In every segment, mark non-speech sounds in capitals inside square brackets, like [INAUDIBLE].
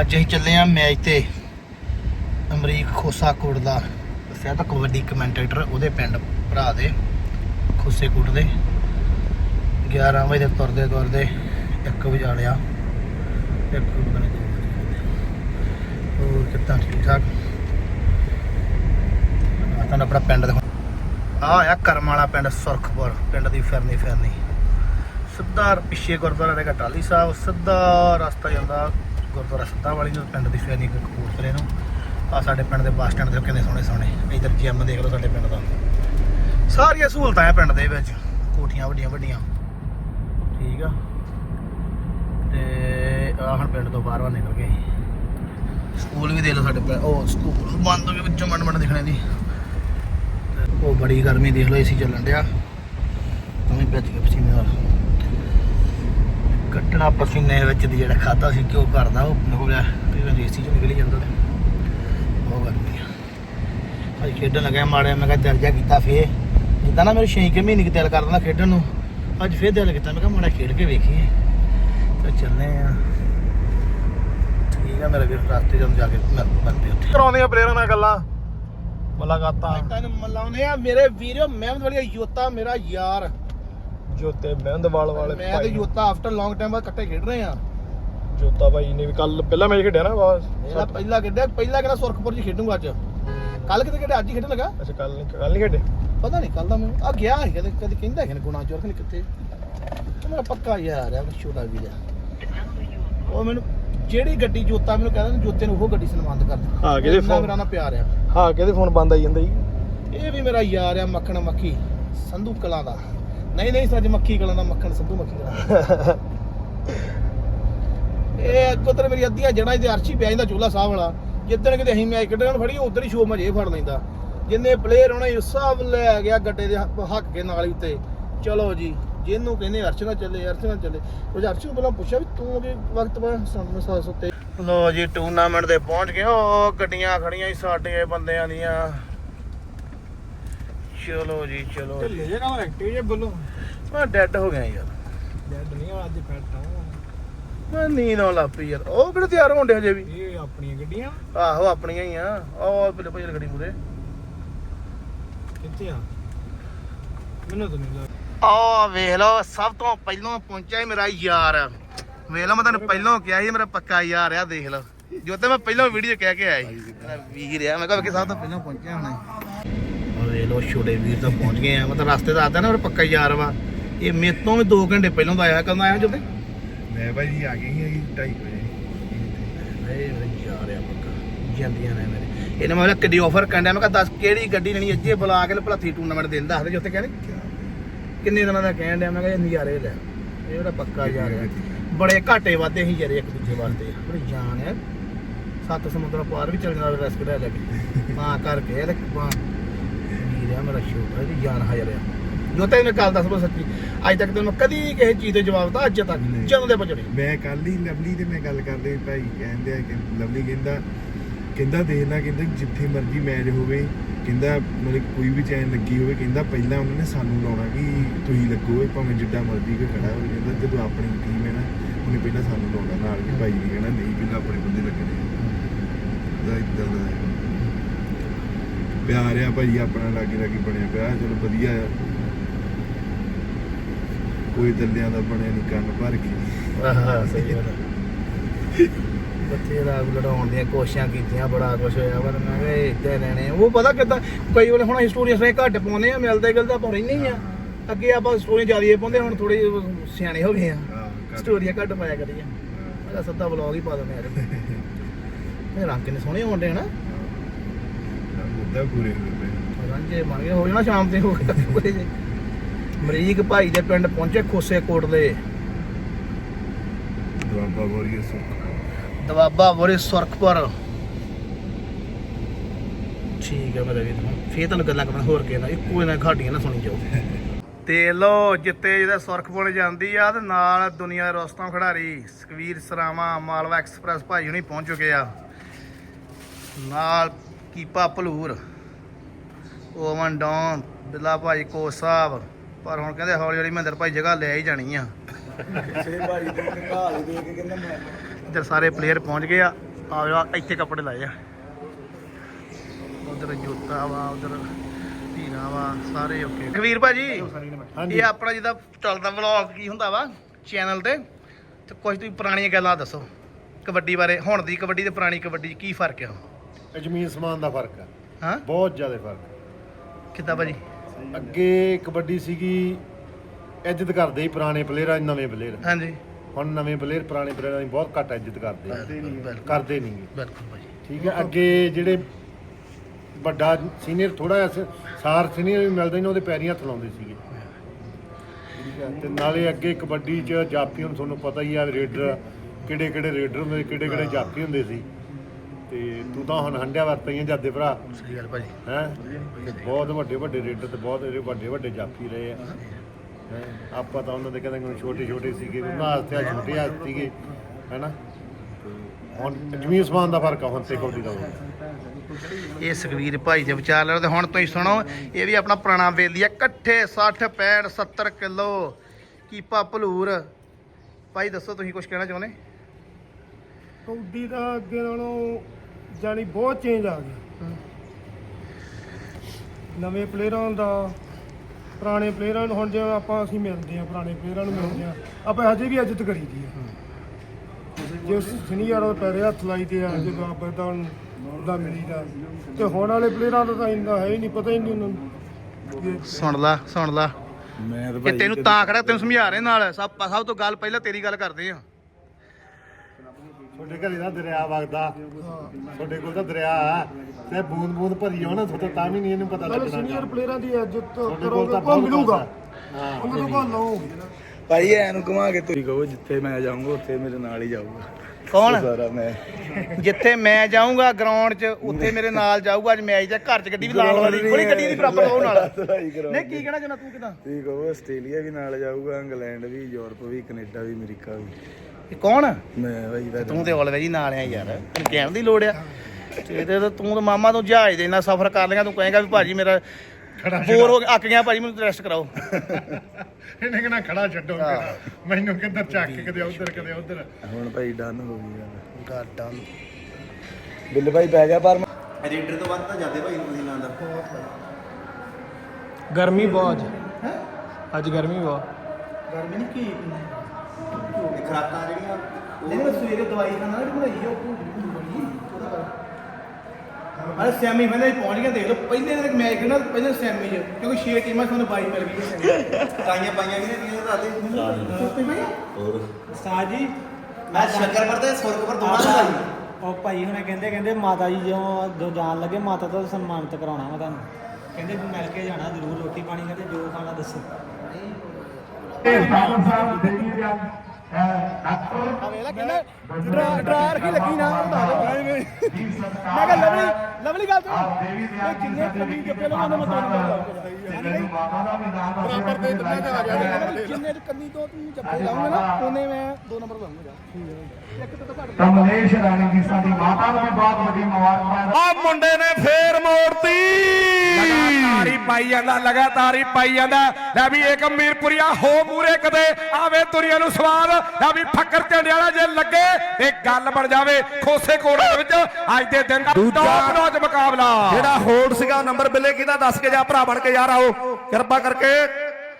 ਅੱਜ ਅਸੀਂ ਚੱਲੇ ਆ ਮੈਚ ਤੇ ਅਮਰੀਕ ਖੋਸਾ ਕੋਟ ਦਾ। ਦੱਸਿਆ ਤਾਂ ਕਬੱਡੀ ਕਮੈਂਟੇਟਰ ਉਹਦੇ ਪਿੰਡ ਭਰਾ ਦੇ ਖੋਸੇ ਕੋਟ ਦੇ। 11 ਵਜੇ ਦੇ ਤੁਰਦੇ ਤੁਰਦੇ 1 ਵਜਾ ਲਿਆ। ਇੱਕ ਪਤਾ ਵਜੇ ਹੋਰ ਕਿੱਦਾਂ ਠੀਕ ਠਾਕ? ਆ ਤਾਂ ਆਪਣਾ ਪਿੰਡ ਦਿਖਾ ਆ ਆ ਕਰਮ ਵਾਲਾ ਪਿੰਡ ਸੁਰਖਪੁਰ, ਪਿੰਡ ਦੀ ਫਿਰਨੀ ਫਿਰਨੀ। ਸਿੱਧਾ ਪਿੱਛੇ ਗੁਰਦੁਆਰਾ ਹੈਗਾ ਟਾਲੀ ਸਾਹਿਬ ਸਿੱਧਾ ਰਸਤਾ ਜਾਂਦਾ ਗੁਰਦੁਆਰਾ ਸੱਤਾ ਵਾਲੀ ਨੂੰ, ਪਿੰਡ ਦੀ ਫਿਰਨੀ ਕਪੂਰਥਲੇ ਨੂੰ। ਆ ਸਾਡੇ ਪਿੰਡ ਦੇ ਬੱਸ ਸਟੈਂਡ ਦੇ ਕਿੰਨੇ ਸੋਹਣੇ ਸੋਹਣੇ। ਇਧਰ ਜਿਮ ਦੇਖ ਲਓ ਸਾਡੇ ਪਿੰਡ ਦਾ। ਸਾਰੀਆਂ ਸਹੂਲਤਾਂ ਆ ਪਿੰਡ ਦੇ ਵਿੱਚ। ਕੋਠੀਆਂ ਵੱਡੀਆਂ ਵੱਡੀਆਂ। ਠੀਕ ਆ। ਤੇ ਆਹ ਹੁਣ ਪਿੰਡ ਤੋਂ ਬਾਹਰ ਵਾ ਨਿਕਲ ਗਏ। ਸਕੂਲ ਵੀ ਦੇਖ ਲਓ ਸਾਡੇ ਪਿੰਡ। ਉਹ ਸਕੂਲ ਬੰਦ ਹੋ ਗਏ, ਵਿੱਚੋਂ ਮੰਡ ਮੰਡ ਦਿਖਣੇ ਦੀ ਉਹ ਬੜੀ ਗਰਮੀ ਦੇਖ ਲਓ ਏਸੀ ਚੱਲਣ ਡਿਆ। ਤੁਮੇ ਭੱਜ ਕੇ ਪਸੀਨੇ ਨਾਲ। ਕੱਟਣਾ ਪਸੀਨੇ ਵਿੱਚ ਦੀ ਜਿਹੜਾ ਖਾਦਾ ਸੀ ਕਿਉਂ ਕਰਦਾ ਉਹ ਨਿਕਲ ਗਿਆ ਤੇ ਏਸੀ ਚੋਂ ਨਿਕਲ ਜਾਂਦਾ ਤੇ। ਬਹੁਤ ਗਰਮੀ ਆ। ਅੱਜ ਖੇਡਣ ਲੱਗਿਆ ਮਾੜਿਆ ਮੈਂ ਕਿਹਾ ਦਿਲ ਕੀਤਾ ਫੇਰ। ਜਿੱਦਾਂ ਨਾ ਮੇਰੇ 6 ਮਹੀਨੇ ਕਿ ਦਿਲ ਕਰ ਦਿੰਦਾ ਖੇਡਣ ਨੂੰ ਅੱਜ ਫੇਰ ਦਿਲ ਕੀਤਾ ਮੈਂ ਕਿਹਾ ਮਾੜਾ ਖੇਡ ਕੇ ਵੇਖੀਏ। ਤੇ ਚੱਲਦੇ ਆ। ਠੀਕ ਆ ਮੇਰੇ ਵੀਰ ਰਸਤੇ ਜਦੋਂ ਜਾ ਕੇ ਮਿਲ ਮਿਲਦੇ ਉੱਥੇ। ਕਰਾਉਂਦੀਆਂ ਪਲੇਅਰਾਂ ਨਾਲ ਗੱਲਾਂ ਮੁਲਾਕਾਤਾਂ। ਤੈਨੂੰ ਮਲਾਉਨੇ ਆ ਮੇਰੇ ਵੀਰੋ ਮਹਿਮਦ ਵਾਲੀ ਯੋਤਾ ਮੇਰਾ ਯਾਰ। ਜੋਤੇ ਮਹਿੰਦਵਾਲ ਵਾਲੇ ਮੈਂ ਤੇ ਯੋਤਾ ਆਫਟਰ ਲੌਂਗ ਟਾਈਮ ਬਾਅਦ ਇਕੱਠੇ ਖੇਡ ਰਹੇ ਆ ਜੋਤਾ ਭਾਈ ਨੇ ਵੀ ਕੱਲ ਪਹਿਲਾ ਮੈਚ ਖੇਡਿਆ ਨਾ ਬਾਸ ਇਹਦਾ ਪਹਿਲਾ ਖੇਡਿਆ ਪਹਿਲਾ ਕਹਿੰਦਾ ਸੁਰਖਪੁਰ ਜੀ ਖੇਡੂਗਾ ਅੱਜ। ਕੱਲ ਕਿਤੇ ਖੇਡਿਆ ਅੱਜ ਹੀ ਖੇਡਣ ਲੱਗਾ? ਅੱਛਾ ਕੱਲ ਨਹੀਂ ਕੱਲ ਨਹੀਂ ਖੇਡੇ? ਪਤਾ ਨਹੀਂ ਕੱਲ ਦਾ ਮੈਨੂੰ ਆ ਗਿਆ ਸੀ ਕਦੇ ਕਦੇ ਕਹਿੰਦਾ ਕਿ ਗੁਣਾ ਚੋਰ ਕਿ ਕਿੱਥੇ। ਉਹ ਮੇਰਾ ਪੱਕਾ ਯਾਰ ਆ ਛੋਟਾ ਵੀਰ ਆ। ਉਹ ਮੈਨੂੰ ਜਿਹੜੀ ਗੱਡੀ ਜੋਤਾ ਮੈਨੂੰ ਕਹਿੰਦਾ ਨਾ ਜੋਤੇ ਨੂੰ ਉਹ ਗੱਡੀ ਸਨਮਾਨਿਤ ਕਰਦਾ ਹਾਂ, ਕਿਹਦੇ phone? ਮੇਰਾ ਪਿਆਰ ਆ। ਹਾਂ ਕਿਹਦੇ ਫੋਨ ਬੰਦ ਆਈ ਜਾਂਦਾ ਜੀ? ਇਹ ਵੀ ਮੇਰਾ ਯਾਰ ਆ ਮੱਖਣ ਮੱਖੀ ਸੰਧੂ ਕਲਾਂ ਦਾ। ਨਹੀਂ ਨਹੀਂ, ਸੱਚ ਮੱਖੀ ਕਲਾਂ ਦਾ ਮੱਖਣ, ਸੰਧੂ ਮੱਖੀ ਕਲਾਂ ਇਹ ਅੱਗੋਂ ਮੇਰੀ ਅੱਧੀਆਂ ਜੜਾਂ ਦੇ ਅਰਸ਼ੀ ਪਿਆ ਜਾਂਦਾ ਚੋਲਾ ਸਾਹਿਬ ਵਾਲਾ। ਜਿੱਦਣ ਕਿਤੇ ਅਸੀਂ ਮੈਚ ਕੱਢਣ ਫੜੀ, ਉਧਰ ਹੀ ਸ਼ੋਅ ਮਜੇ ਫੜ ਲੈਂਦਾ। ਜਿੰਨੇ ਪਲੇਅਰ ਹੋਣੇ ਸਭ ਲੈ ਗਿਆ ਗੱਡੇ ਦੇ ਹੱਕ ਕੇ ਨਾਲ ਹੀ ਉੱਤੇ। ਚਲੋ ਜੀ, ਜਿਹਨੂੰ ਕਹਿੰਦੇ ਅਰਸ਼ ਨਾਲ ਚੱਲੇ, ਅਰਸ਼ ਨਾਲ ਚੱਲੇ। ਉਹ ਅਰਸ਼ ਨੂੰ ਪਹਿਲਾਂ ਪੁੱਛਿਆ ਵੀ ਤੂੰ ਵੀ ਵਕਤ ਪਾ, ਸਾਹਮਣੇ ਸਾਸ ਉੱਤੇ ਲੋ ਜੀ ਟੂਰਨਾਮੈਂਟ ਦੇ ਪਹੁੰਚ ਗਏ। ਉਹ ਗੱਡੀਆਂ ਖੜੀਆਂ ਹੀ ਸਾਡੇ ਬੰਦਿਆਂ ਦੀਆਂ। ਚਲੋ ਜੀ ਚਲੋ। ਢਿੱਲੇ ਜੇ। ਕੰਮ ਐਕਟਿਵ ਜੇ ਬੋਲੋ। ਮੈਂ ਡੈਡ ਹੋ ਗਿਆ ਯਾਰ। ਡੈਡ ਨਹੀਂ ਅੱਜ ਫੈਟ ਆ ਮੈਂ ਨੀਂਦ ਆਉਣ ਲੱਗ ਪਈ ਯਾਰ। ਉਹ ਕਿਹੜੇ ਤਿਆਰ ਹੋਣ ਡੇ ਹਜੇ ਵੀ? ਇਹ ਆਪਣੀਆਂ ਗੱਡੀਆਂ? ਆਹੋ ਆਪਣੀਆਂ ਹੀ ਆ। ਉਹ ਬਿਲੇ ਭਾਈ ਗੱਡੀ ਮੂਰੇ ਕਿੱਥੇ ਆ? ਮੈਨੂੰ ਤਾਂ ਨਹੀਂ ਲੱਗਦਾ। ਆ ਵੇਖ ਲਓ ਸਭ ਤੋਂ ਪਹਿਲਾਂ ਪਹੁੰਚਿਆ ਹੀ ਮੇਰਾ ਯਾਰ। ਵੇਖ ਲਓ ਮੈਂ ਤੁਹਾਨੂੰ ਪਹਿਲਾਂ ਕਿਹਾ ਸੀ ਮੇਰਾ ਪੱਕਾ ਯਾਰ ਆ ਦੇਖ ਲਓ। ਜੋ ਤੇ ਮੈਂ ਪਹਿਲਾਂ ਵੀਡੀਓ ਕਹਿ ਕੇ ਆਇਆ ਸੀ। ਮੇਰਾ ਵੀਰ ਆ। ਮੈਂ ਕਿਹਾ ਕਿ ਸਭ ਤੋਂ ਪਹਿਲਾਂ ਪਹੁੰਚਿਆ ਹੋਣਾ ਵੇਖ ਲਓ ਛੋਟੇ ਵੀਰ ਤਾਂ ਪਹੁੰਚ ਗਏ ਆ। ਮਤਲਬ ਰਸਤੇ ਦਾ ਆਦਾ ਨਾ ਮੇਰਾ ਪੱਕਾ ਯਾਰ ਵਾ। ਇਹ ਮੇਰੇ ਤੋਂ ਵੀ 2 ਘੰਟੇ ਪਹਿਲਾਂ ਦਾ ਆਇਆ ਕਦੋਂ ਆਇਆ ਜੋਤੇ? ਮੈਂ ਭਾਈ ਆ ਗਈ ਸੀ 2:30 ਵਜੇ। ਏ ਯਾਰ ਆ ਪੱਕਾ। ਜਾਂਦੀਆਂ ਨੇ ਮੇਰੇ। ਇਹਨੇ ਮੈਂ ਕਿੱਡੀ ਆਫਰ ਕੰਡਿਆ ਮੈਂ ਕਿਹਾ ਦੱਸ ਕਿਹੜੀ ਗੱਡੀ ਲੈਣੀ ਅੱਜੇ ਬੁਲਾ ਕੇ ਭਲੱਥੀ ਟੂਰਨਾਮੈਂਟ ਦੇਣ ਦੱਸਦੇ ਜੋ ਉੱਤੇ ਕਹਿੰਦੇ। ਕਿੰਨੇ ਦਿਨਾਂ ਦਾ ਕਹਿਣ ਡਿਆ? ਮੈਂ ਕਿਹਾ ਇਹ ਨਜ਼ਾਰੇ ਲੈ। ਇਹ ਜਿਹੜਾ ਪੱਕਾ ਯਾਰ ਆ। ਬੜੇ ਘਾਟੇ ਵਾਦੇ ਹੀ ਯਾਰੇ ਇੱਕ ਦੂਜੇ ਵਾਸਤੇ। ਬੜੀ ਜਾਨ ਹੈ ਸੱਤ ਸਮੁੰਦਰ ਪਾਰ ਵੀ ਚੱਲ ਜਾਣਾ ਰੈਸਕ ਲੈ ਲੈ ਕੇ। ਹਾਂ ਕਰਕੇ ਇਹ ਤਾਂ ਵੀਰ ਆ ਮੇਰਾ ਸ਼ੋਕ ਹੈ ਜਾਨ ਹਾਜ਼ਰ ਆ ਜੋ ਤੇ ਮੈਂ ਕੱਲ ਦੱਸ ਬੋ ਸੱਚੀ ਅੱਜ ਤੱਕ ਤੇ ਮੈਂ ਕਦੀ ਕਿਸੇ ਚੀਜ਼ ਦੇ ਜਵਾਬ ਤਾਂ ਅੱਜ ਤੱਕ ਨਹੀਂ। ਜਦੋਂ ਦੇ ਬਚੜੇ ਮੈਂ ਕੱਲ ਹੀ ਲਵਲੀ ਤੇ ਮੈਂ ਗੱਲ ਕਰਦੇ ਭਾਈ ਕਹਿੰਦੇ ਆ ਕਿ ਲਵਲੀ ਕਹਿੰਦਾ ਕਹਿੰਦਾ ਦੇਖ ਲੈ ਕਹਿੰਦਾ ਜਿੱਥੇ ਮਰਜ਼ੀ ਮੈਚ ਹੋਵੇ ਕਹਿੰਦਾ ਮਤਲਬ ਕੋਈ ਵੀ ਚੈਨ ਲੱਗੀ ਹੋਵੇ ਕਹਿੰਦਾ ਪਹਿਲਾਂ ਉਹਨਾਂ ਨੇ ਸਾਨੂੰ ਲਾਉਣਾ ਕਿ ਤੁਸੀਂ ਲੱਗੋ ਭਾਵੇਂ ਜਿੱਦਾਂ ਮਰਜ਼ੀ ਕੋਈ ਖੜਾ ਹੋਵੇ ਕਹਿੰਦਾ ਜਦੋਂ ਆਪਣੀ ਟੀਮ ਹੈ ਨਾ ਉਹਨੇ ਪਹਿਲਾਂ ਸਾਨੂੰ ਲਾਉਣਾ ਨਾਲ ਕਿ ਭਾਈ ਨੇ ਕਹਿਣਾ ਨਹੀਂ ਪਹਿਲਾਂ ਆਪਣੇ ਬੰਦੇ ਲੱਗਣੇ ਦਾ ਇਦਾਂ ਦਾ ਹੈ। ਪਿਆਰ ਆ ਭਾਈ ਆਪਣਾ ਲਾਗੇ ਲਾਗੇ ਬਣਿਆ ਪਿਆ ਚਲੋ ਵਧੀਆ ਆ। ਕੋਈ ਦੱਲਿਆਂ ਦਾ ਬਣਿਆ ਨਹੀਂ ਕੰਨ ਭਰ ਕੇ। ਆਹ ਸਹੀ ਗੱਲ ਬਥੇਰਾ ਲੜਾਉਣ ਦੀਆਂ ਕੋਸ਼ਿਸ਼ਾਂ ਕੀਤੀਆਂ ਬੜਾ ਕੁਛ ਹੋਇਆ ਪਰ ਮੈਂ ਕਿਹਾ ਇਹ ਇੱਦਾਂ ਰਹਿਣੇ ਆ। ਉਹ ਪਤਾ ਕਿੱਦਾਂ ਕਈ ਵੇਲੇ ਹੁਣ ਸਟੋਰੀਆਂ ਸਾਰੇ ਘੱਟ ਪਾਉਂਦੇ ਆ ਮਿਲਦੇ ਗਿਲਦਾ ਆਪਾਂ ਰਹਿੰਦੇ ਹੀ ਆ। ਅੱਗੇ ਆਪਾਂ ਸਟੋਰੀਆਂ ਜ਼ਿਆਦਾ ਪਾਉਂਦੇ ਹੁਣ ਥੋੜੇ ਸਿਆਣੇ ਹੋ ਗਏ ਆ। ਸਟੋਰੀਆਂ ਘੱਟ ਪਾਇਆ ਕਰੀਏ। ਮੈਂ ਸਿੱਧਾ ਵਲੌਗ ਹੀ ਪਾ ਦਿੰਦੇ ਇਹ ਰੰਗ ਕਿੰਨੇ ਸੋਹਣੇ ਹੋਣ ਡੇ ਹਨਾ ਮੁੱਦਾ ਪੂਰੇ ਹੋਏ ਪਏ ਰਾਂਝੇ ਬਣ ਗਏ ਹੋ ਜਾਣਾ ਸ਼ਾਮ ਤੇ ਹੋ ਗਿਆ ਪੂਰੇ ਜੇ ਮਰੀਕ ਭਾਈ ਦੇ ਪਿੰਡ ਪਹੁੰਚੇ ਖੋਸੇ ਕੋਟਲੇ ਦੁਆਬਾ ਬੋਰੀਏ ਸੁੱਖ ਦਵਾਬਾ ਬੋਰੇ ਸੁਰਖਪੁਰ ਠੀਕ ਹੈ ਮੇਰੇ ਵੀਰ ਫੇਰ ਤੁਹਾਨੂੰ ਗੱਲਾਂ ਕਰਨਾ ਹੋਰ ਕਿਹਦਾ ਇੱਕੋ ਹੀ ਨਾ ਘਾਟੀਆਂ ਨਾ ਸੁਣੀ ਜਾਓ। [LAUGHS] ਤੇ ਲੋ ਜਿੱਤੇ ਜਿਹਦਾ ਸੁਰਖਪੁਰ ਜਾਂਦੀ ਆ ਤੇ ਨਾਲ ਦੁਨੀਆ ਦੇ ਰੋਸਤਮ ਖਿਡਾਰੀ ਸਕਵੀਰ ਸਰਾਵਾ ਮਾਲਵਾ ਐਕਸਪ੍ਰੈਸ ਭਾਈ ਹੁਣੀ ਪਹੁੰਚ ਚੁੱਕੇ ਆ। ਨਾਲ ਕੀਪਾ ਭਲੂਰ। ਓਵਨ ਡੌਨ ਬਿੱਲਾ ਭਾਈ ਕੋਚ ਸਾਹਿਬ ਪਰ ਹੁਣ ਕਹਿੰਦੇ ਹੌਲੀ ਹੌਲੀ ਮਹਿੰਦਰ ਭਾਈ ਜਗ੍ਹਾ ਲੈ ਹੀ ਜਾਣੀ ਆ। ਸੇ ਭਾਈ ਦੇ ਘਾਲ ਦੇ ਕੇ ਕਹਿੰਦਾ ਮੈਂ ਇੱਧਰ ਸਾਰੇ ਪਲੇਅਰ ਪਹੁੰਚ ਗਏ ਆ। ਆ ਜਾ ਇੱਥੇ ਕੱਪੜੇ ਲਾਏ ਆ। ਉਧਰ ਜੋਤਾ ਵਾ ਉਧਰ ਧੀਰਾ ਵਾ ਸਾਰੇ ਓਕੇ ਕਬੀਰ ਭਾਜੀ ਇਹ ਆਪਣਾ ਜਿਹਦਾ ਚੱਲਦਾ ਵਲੌਗ ਕੀ ਹੁੰਦਾ ਵਾ ਚੈਨਲ ਤੇ? ਤੇ ਕੁਝ ਤੁਸੀਂ ਪੁਰਾਣੀਆਂ ਗੱਲਾਂ ਦੱਸੋ। ਕਬੱਡੀ ਬਾਰੇ ਹੁਣ ਦੀ ਕਬੱਡੀ ਤੇ ਪੁਰਾਣੀ ਕਬੱਡੀ 'ਚ ਕੀ ਫ਼ਰਕ ਆ? ਇਹ ਜ਼ਮੀਨ ਸਮਾਨ ਦਾ ਫ਼ਰਕ ਆ। ਹਾਂ? ਬਹੁਤ ਜ਼ਿਆਦਾ ਫ਼ਰਕ ਕਿੱਦਾਂ ਭਾਜੀ? ਅੱਗੇ ਕਬੱਡੀ ਸੀਗੀ ਇੱਜ਼ਤ ਕਰਦੇ ਸੀ ਪੁਰਾਣੇ ਪਲੇਅਰਾਂ ਦੀ ਨਵੇਂ ਪਲੇਅਰ ਹਾਂਜੀ। ਹੁਣ ਨਵੇਂ ਪਲੇਅਰ ਪੁਰਾਣੇ ਪਲੇਅਰਾਂ ਦੀ ਬਹੁਤ ਘੱਟ ਇੱਜ਼ਤ ਕਰਦੇ ਆ। ਬਿਲਕੁਲ। ਕਰਦੇ ਨਹੀਂ ਬਿਲਕੁਲ ਭਾਜੀ। ਠੀਕ ਹੈ ਅੱਗੇ ਜਿਹੜੇ ਵੱਡਾ ਸੀਨੀਅਰ ਥੋੜਾ ਜਿਹਾ ਸ- ਸਾਰ ਸੀਨੀਅਰ ਵੀ ਮਿਲਦੇ ਨੇ ਉਹਦੇ ਪੈਰੀਂ ਹੱਥ ਲਾਉਂਦੇ ਸੀਗੇ। ਠੀਕ ਹੈ ਤੇ ਨਾਲੇ ਅੱਗੇ ਕਬੱਡੀ 'ਚ ਜਾਪੀ ਹੁਣ ਤੁਹਾਨੂੰ ਪਤਾ ਹੀ ਆ ਰੇਡਰ ਕਿਹੜੇ ਕਿਹੜੇ ਰੇਡਰ ਹੁੰਦੇ ਕਿਹੜੇ ਕਿਹੜੇ ਜਾਪੀ ਹੁੰਦੇ ਸੀ। ਤੇ ਤੂੰ ਤਾਂ ਹੁਣ ਹੰਡਿਆ ਵਰਤਈਆਂ ਜਾਂਦੇ ਭਰਾ। ਸਹੀ ਗੱਲ ਭਾਜੀ। ਹੈ? ਬਹੁਤ ਵੱਡੇ ਵੱਡੇ ਰੇਡਰ ਤੇ ਬਹੁਤ ਜਿਹੜੇ ਵੱਡੇ ਵੱਡੇ ਜਾਫੀ ਰਹੇ ਆ। ਹੈਂ। ਆਪਾਂ ਤਾਂ ਉਹਨਾਂ ਦੇ ਕਹਿੰਦੇ ਛੋਟੇ ਛੋਟੇ ਸੀਗੇ ਉਹਨਾਂ ਵਾਸਤੇ ਆ ਛੋਟੇ ਆ ਸੀਗੇ ਹੈਨਾ? ਹੁਣ ਜ਼ਮੀਨ ਸਮਾਨ ਦਾ ਫ਼ਰਕ ਆ ਹੁਣ ਤੇ ਕਬੱਡੀ ਦਾ। ਇਹ ਸੁਖਵੀਰ ਭਾਈ ਦੇ ਵਿਚਾਰ ਲੈਣ ਤੇ ਹੁਣ ਤੁਸੀਂ ਸੁਣੋ ਇਹ ਵੀ ਆਪਣਾ ਪੁਰਾਣਾ ਵੇਲੀ ਆ ਇਕੱਠੇ 60 65 70 ਕਿਲੋ ਕੀਪਾ ਭਲੂਰ। ਭਾਈ ਦੱਸੋ ਤੁਸੀਂ ਕੁਝ ਕਹਿਣਾ ਚਾਹੁੰਦੇ? ਕਬੱਡੀ ਦਾ ਅੱਗੇ ਨਾਲੋਂ ਜਾਨੀ ਬਹੁਤ ਚੇਂਜ ਆ ਗਿਆ ਨਵੇਂ ਪਲੇਅਰਾਂ ਦਾ ਪੁਰਾਣੇ ਪਲੇਅਰਾਂ ਨੂੰ ਹੁਣ ਜਿਵੇਂ ਆਪਾਂ ਅਸੀਂ ਮਿਲਦੇ ਆ ਪੁਰਾਣੇ ਪਲੇਅਰਾਂ ਨੂੰ ਮਿਲਦੇ ਆ ਆਪਾਂ ਹਜੇ ਵੀ ਇੱਜ਼ਤ ਕਰੀਦੀ ਆ। ਜੇ ਸੀਨੀਅਰ ਪੈਰੇ ਹੱਥ ਲਾਈਦੇ ਆ ਜੇ ਬਾਬਾ ਦਾ ਦਾ ਮਿਲੀਦਾ ਤੇ ਹੁਣ ਵਾਲੇ ਪਲੇਅਰਾਂ ਦਾ ਤਾਂ ਇੰਨਾ ਹੈ ਹੀ ਨਹੀਂ ਪਤਾ ਹੀ ਨਹੀਂ ਉਹਨਾਂ ਨੂੰ। ਸੁਣ ਲਾ ਸੁਣ ਲਾ। ਮੈਂ ਇਹ ਤੈਨੂੰ ਤਾਂ ਖੜਾ ਤੈਨੂੰ ਸਮਝਾ ਰਹੇ ਨਾਲ ਸਭ ਸਭ ਤੋਂ ਗੱਲ ਪਹਿਲਾਂ ਤੇਰੀ ਗੱਲ ਕਰਦੇ ਆ। ਤੁਹਾਡੇ ਘਰੇ ਦਾ ਦਰਿਆ ਵਗਦਾ। ਤੁਹਾਡੇ ਕੋਲ ਤਾਂ ਦਰਿਆ ਆ। ਤੇ ਬੂੰਦ ਬੂੰਦ ਭਰੀ ਹੋ ਨਾ ਤੁਹਾਡਾ ਤਾਂ ਵੀ ਨਹੀਂ ਇਹਨੂੰ ਪਤਾ ਲੱਗਣਾ ਸੀਨੀਅਰ ਪਲੇਅਰਾਂ ਦੀ ਇੱਜ਼ਤ ਕਰੋਗੇ ਤਾਂ ਕੋ ਮਿਲੂਗਾ। ਹਾਂ। ਉਹਨਾਂ ਤੋਂ ਕੋ ਲਓਗੇ ਭਾਈ ਐ ਨੂੰ ਘੁਮਾ ਕੇ ਤੁਸੀਂ ਕਹੋ ਜਿੱਥੇ ਮੈਂ ਜਾਊਂਗਾ ਉੱਥੇ ਮੇਰੇ ਨਾਲ ਹੀ ਜਾਊਗਾ। ਕੌਣ? ਸਾਰਾ ਮੈਂ। ਜਿੱਥੇ ਮੈਂ ਜਾਊਂਗਾ ਗਰਾਊਂਡ 'ਚ ਉੱਥੇ ਮੇਰੇ ਨਾਲ ਜਾਊਗਾ। ਅੱਜ ਮੈਚ ਤੇ ਘਰ 'ਚ ਗੱਡੀ ਵੀ ਲਾਉਣ ਵਾਲੀ ਕੋਈ ਗੱਡੀ ਦੀ ਬਰਾਬਰ ਉਹ ਨਾਲ ਨਹੀਂ ਕੀ ਕਹਿਣਾ ਚਾਹੁੰਦਾ ਤੂੰ ਕਿਦਾਂ? ਤੁਸੀਂ ਕਹੋ ਆਸਟ੍ਰੇਲੀਆ ਵੀ ਨਾਲ ਜਾਊਗਾ ਇੰਗਲੈਂਡ ਵੀ ਯੂਰਪ ਵੀ ਕੈਨੇਡਾ ਵੀ ਅਮਰੀਕਾ ਵੀ। ਇਹ ਕੌਣ ਮੈਂ ਭਾਈ ਦਾ ਤੂੰ ਤੇ ਆਲਵੇਜ ਨਾਲ ਆ ਯਾਰ ਤੈਨੂੰ ਕਹਿਣ ਦੀ ਲੋੜ ਆ। ਤੇ ਤੇ ਤੂੰ ਤਾਂ ਮਾਮਾ ਤੂੰ ਜਹਾਜ਼ ਦੇ ਇੰਨਾ ਸਫ਼ਰ ਕਰ ਲੇਗਾ ਤੂੰ ਕਹੇਗਾ ਵੀ ਭਾਜੀ ਮੇਰਾ ਬੋਰ ਹੋ ਗਿਆ ਅੱਕ ਗਿਆ ਭਾਜੀ ਮੈਨੂੰ ਰੈਸਟ ਕਰਾਓ। [LAUGHS] ਇਹਨੇ ਕਿਹਨਾਂ ਖੜਾ ਛੱਡੋ ਕਿਹੜਾ। ਮੈਨੂੰ ਕਿੱਧਰ ਚੱਕ ਕੇ ਕਦੇ ਉਧਰ ਕਦੇ ਉਧਰ। ਹੁਣ ਭਾਈ ਡਨ ਹੋ ਗਈ ਗੱਲ ਡਨ ਬਿੱਲ ਭਾਈ ਪੈ ਗਿਆ ਪਰ ਰੇਡਰ ਤੋਂ ਵੱਧ ਤਾਂ ਜਾਂਦੇ ਭਾਈ ਤੁਸੀਂ ਨਾਂ ਦਾ ਗਰਮੀ ਬਹੁਤ। ਹੈ? ਅੱਜ ਗਰਮੀ ਬਹੁਤ। ਗਰਮੀ ਨਹੀਂ ਕੀ? ਖਰਾਕਾਂ ਜਿਹੜੀਆਂ ਨਹੀਂ ਮੈਂ ਸਵੇਰੇ ਦਵਾਈ ਖਾਣਾ ਜਿਹੜੀ ਬਣਾਈ ਉਹ ਭੂਜੀ ਬਣੀ ਉਹਦਾ ਅਰੇ ਸੈਮੀ ਫਾਈਨਲ ਪਹੁੰਚ ਗਿਆ ਦੇਖ ਲਓ ਪਹਿਲੇ ਦਿਨ ਮੈਚ ਖੇਡਣਾ ਪਹਿਲੇ ਸੈਮੀ ਚ ਕਿਉਂਕਿ 6 ਟੀਮਾਂ ਸਾਨੂੰ 22 ਮਿਲ ਗਈ ਤਾਈਆਂ ਪਾਈਆਂ ਵੀ ਨੇ ਦੀਆਂ ਦੱਸਦੇ ਉਸਤਾਦ ਜੀ ਮੈਂ ਸ਼ੱਕਰ ਪਰ ਤੇ ਸੁਰਗ ਪਰ ਦੋਵਾਂ ਦਾ ਭਾਈ ਉਹ ਭਾਈ ਹੁਣੇ ਕਹਿੰਦੇ ਕਹਿੰਦੇ ਮਾਤਾ ਜੀ ਜਿਉਂ ਜੋ ਜਾਣ ਲੱਗੇ ਮਾਤਾ ਤੋਂ ਸਨਮਾਨਿਤ ਕਰਾਉਣਾ ਵਾ ਤੁਹਾਨੂੰ। ਕਹਿੰਦੇ ਵੀ ਮਿਲ ਕੇ ਜਾਣਾ ਜ਼ਰੂਰ ਰੋਟੀ ਪਾਣੀ ਕਹਿੰਦੇ ਜੋ ਖਾਣਾ ਦੱਸੋ। ਵੇਲਾ ਕਹਿੰਦਾ ਡਰਾ ਡਰਾ ਰੱਖੀ ਲੱਗੀ ਨਾ ਉਹ ਦੱਸ ਦੋ ਮੈਂ ਕਿਹਾ ਲਵਲੀ ਲਵਲੀ ਗੱਲ ਤੋਂ ਇਹ ਜਿੰਨੇ ਕਮੀ ਜੱਪੇ ਲਵਾਉਂਦਾ ਮੈਂ ਤੁਹਾਨੂੰ ਬਰਾਬਰ ਦੇ ਤੇ ਮੈਂ ਤੇ ਆ ਗਿਆ ਜਿੰਨੇ ਕੰਨੀ ਤੋਂ ਤੂੰ ਜੱਪੇ ਲਾਉਂਗਾ ਨਾ ਉਹਨੇ ਮੈਂ ਦੋ ਨੰਬਰ ਲਾਉਂਗਾ ਇੱਕ ਤੋਂ ਘੱਟ ਕਮਲੇਸ਼ ਰਾਣੀ ਦੀ ਸਾਡੀ ਮਾਤਾ ਨੂੰ ਬਹੁਤ ਵੱਡੀ ਮੁਬਾਰਕਬਾਦ। ਆ ਮੁੰਡੇ ਨੇ ਫੇਰ ਮੋੜਤੀ। ਪਾਈ ਜਾਂਦਾ ਲਗਾਤਾਰ ਹੀ ਪਾਈ ਜਾਂਦਾ। ਲੈ ਵੀ ਏਕ ਮੀਰਪੁਰੀਆ ਹੋ ਮੂਰੇ ਕਦੇ ਆਵੇ ਤੁਰੀਆਂ ਨੂੰ ਸਵਾਦ। ਲੈ ਵੀ ਫੱਕਰ ਝੰਡੇ ਵਾਲਾ ਜੇ ਲੱਗੇ ਤੇ ਗੱਲ ਬਣ ਜਾਵੇ ਖੋਸੇ ਕੋੜੇ ਦੇ ਵਿੱਚ। ਅੱਜ ਦੇ ਦਿਨ ਦਾ ਟੌਪ ਨੌਚ ਮੁਕਾਬਲਾ। ਜਿਹੜਾ ਹੋਲਡ ਸੀਗਾ ਨੰਬਰ ਬਿੱਲੇ ਕਿਹਦਾ? ਦੱਸ ਕੇ ਜਾ ਭਰਾ ਬਣ ਕੇ ਯਾਰ ਆਓ। ਕਿਰਪਾ ਕਰਕੇ।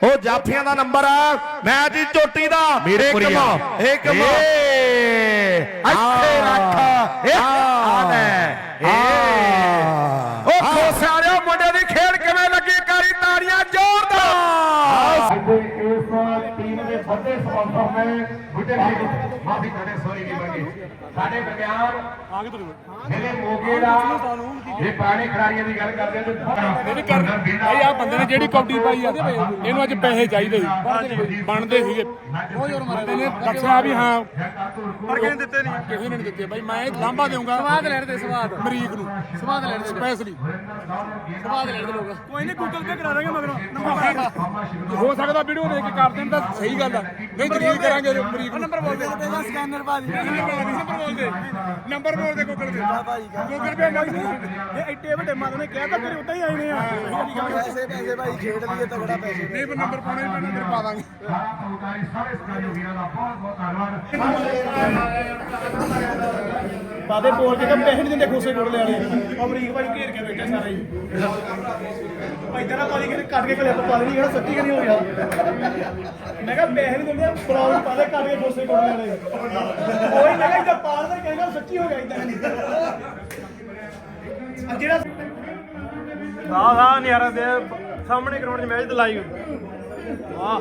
ਉਹ ਜਾਫੀਆਂ ਦਾ ਨੰਬਰ ਆ। ਮੈਚ ਦੀ ਚੋਟੀ ਦਾ। ਮੀਰਪੁਰੀਆ। ਇੱਕ ਇੱਥੇ ਰੱਖ। ਇਹ ਸਾਡੇ ਵਿਗਿਆਨ ਜਿਹੜੇ ਮੋਗੇ ਦਾ ਇਹ ਪੁਰਾਣੇ ਖਿਡਾਰੀਆਂ ਦੀ ਗੱਲ ਕਰਦੇ ਆ ਤੇ ਇਹ ਆ ਬੰਦੇ ਨੇ ਜਿਹੜੀ ਕੌਡੀ ਪਾਈ ਆ ਇਹਨੂੰ ਅੱਜ ਪੈਸੇ ਚਾਹੀਦੇ ਸੀ। ਬਣਦੇ ਸੀਗੇ। ਉਹ ਜੋਰ ਮਾਰਦੇ ਨੇ ਦੱਸਿਆ ਵੀ ਹਾਂ। ਪਰ ਕਿਹਨੇ ਦਿੱਤੇ ਨਹੀਂ। ਕਿਸੇ ਨੇ ਨਹੀਂ ਦਿੱਤੇ। ਬਾਈ ਮੈਂ ਲਾਂਭਾ ਦੇਵਾਂਗਾ ਸਵਾਦ ਲੈਣ ਦੇ ਸਵਾਦ। ਅਮਰੀਕ ਨੂੰ। ਸਵਾਦ ਲੈਣ ਦੇ। ਸਪੈਸ਼ਲੀ। ਸਵਾਦ ਲੈਣ ਦੇ ਲੋਕ। ਕੋਈ ਨਹੀਂ ਗੂਗਲ ਤੇ ਕਰਾ ਦਾਂਗੇ ਮਗਰੋਂ। ਹੋ ਸਕਦਾ ਵੀਡੀਓ ਦੇਖ ਕੇ ਕਰ ਦੇਣ ਦਾ ਸਹੀ ਗੱਲ ਆ। ਨਹੀਂ ਜਰੀਰ ਕਰਾਂਗੇ ਅਮਰੀਕ ਨੂੰ। ਨੰਬਰ ਬੋਲ ਸਕੈਨਰ ਬਾਜੀ ਬੋਲ ਦੇ। ਨੰਬਰ ਬੋਲ ਦੇ ਗੂਗਲ ਦੇ। ਗੂਗਲ ਪੇ ਨੰਬਰ ਇਹ ਇੱਡੇ ਵੱਡੇ ਮਨ ਨੇ ਕਿਹਾ ਤਾਂ ਫਿਰ ਉਦਾਂ ਹੀ ਆਏ ਆ। ਪੈਸੇ ਪੈਸੇ ਭਾਈ ਖੇਡ ਲਈਏ ਤਗੜਾ ਪੈਸੇ। ਨਹੀਂ ਪਰ ਨੰਬਰ ਪਾਉਣਾ ਹੀ ਪੈਣਾ ਫਿਰ ਪਾ ਦਾਂਗੇ। ਸਾਰੇ ਸਾਰੇ ਸਹਿਯੋਗੀਆਂ ਦਾ ਬਹੁਤ ਬਹੁਤ ਧੰਨਵਾਦ ਬਾਦੇ ਬੋਲ ਕੇ ਕਿ ਪੈਸੇ ਨਹੀਂ ਦਿੰਦੇ ਗੋਸੇ ਕੋਲ ਵਾਲੇ। ਉਹ ਅਮਰੀਕ ਭਾਈ ਘੇਰ ਕੇ ਬੈਠੇ ਸਾਰੇ ਹੀ। ਭਾਈ ਤੇਰਾ ਪਾਣੀ ਕਿਤੇ ਕੱਟ ਕੇ ਕਲਿੱਪ ਪਾ ਲੈਣੀ ਕਿਹੜਾ ਸੱਚੀ ਕਿ ਨਹੀਂ ਹੋ ਗਿਆ ਮੈਂ ਕਿਹਾ ਪੈਸੇ ਨਹੀਂ ਦਿੰਦੇ ਪ੍ਰੋਬਲਮ ਪਾ ਲੈ ਕੱਟ ਕੇ ਗੋਸੇ ਕੋਲ ਵਾਲੇ। ਕੋਈ ਮੈਂ ਕਿਹਾ ਜੇ ਪਾਰ ਦਾ, ਕਹਿੰਦਾ ਸੱਚੀ ਹੋ ਗਿਆ ਇਦਾਂ ਨਹੀਂ ਜਿਹੜਾ ਆਹ ਆਹ ਨਿਆਰਾ ਦੇ ਸਾਹਮਣੇ ਗਰਾਊਂਡ 'ਚ ਮੈਚ ਤੇ ਲਾਈਵ ਵਾਹ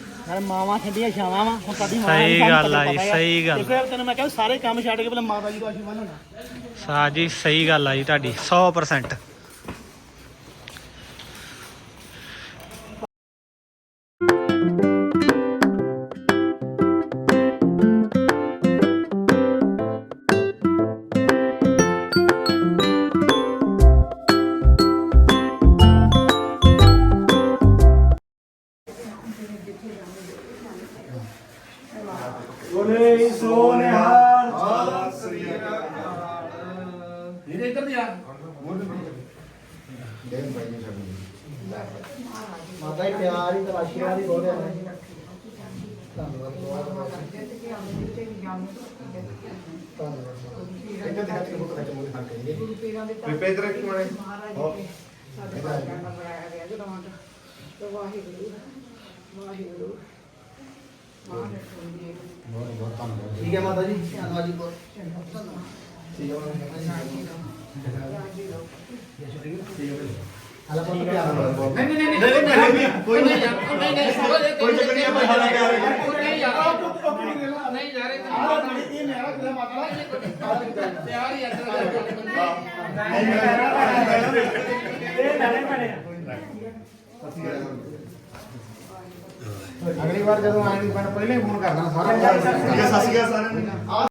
ਯਾਰ ਮਾਵਾ ਠੰਡੀਆਂ ਛਾਵਾਂ ਹੁਣ ਤੁਹਾਡੀ ਮਾਂ ਸਹੀ ਗੱਲ ਆ ਸਹੀ ਗੱਲ ਦੇਖੋ ਯਾਰ ਤੈਨੂੰ ਮੈਂ ਕਹਿੰਦਾ ਸਾਰੇ ਕੰਮ ਛੱਡ ਕੇ ਪਹਿਲਾਂ ਮਾਤਾ ਜੀ ਦਾ ਆਸ਼ੀਰਵਾਦ ਸਹੀ ਗੱਲ ਆ ਜੀ ਤੁਹਾਡੀ 100% ਠੀਕ ਹੈ ਮਾਤਾ ਜੀ ਨਹੀਂ ਨਹੀਂ ਨਹੀਂ ਕੋਈ ਨਹੀਂ ਕੋਈ ਨਹੀਂ ਕੋਈ ਨਹੀਂ ਕੋਈ ਨਹੀਂ ਕੋਈ ਨਹੀਂ ਕੋਈ ਨਹੀਂ ਕੋਈ ਨਹੀਂ ਕੋਈ ਨਹੀਂ ਕੋਈ ਨਹੀਂ ਕੋਈ ਨਹੀਂ ਕੋਈ ਨਹੀਂ ਕੋਈ ਨਹੀਂ ਕੋਈ ਨਹੀਂ ਯਾਰ ਇਹ ਪਿਆਰ ਹੀ ਅੱਜ ਦਾ ਅਗਲੀ ਵਾਰ ਜਦੋਂ ਆਣੀ ਪਰ ਪਹਿਲੇ ਫੋਨ ਕਰਨਾ ਸਾਰੇ। ਇਹ ਸੱਸ ਗਿਆ ਸਾਰਿਆਂ ਨੂੰ।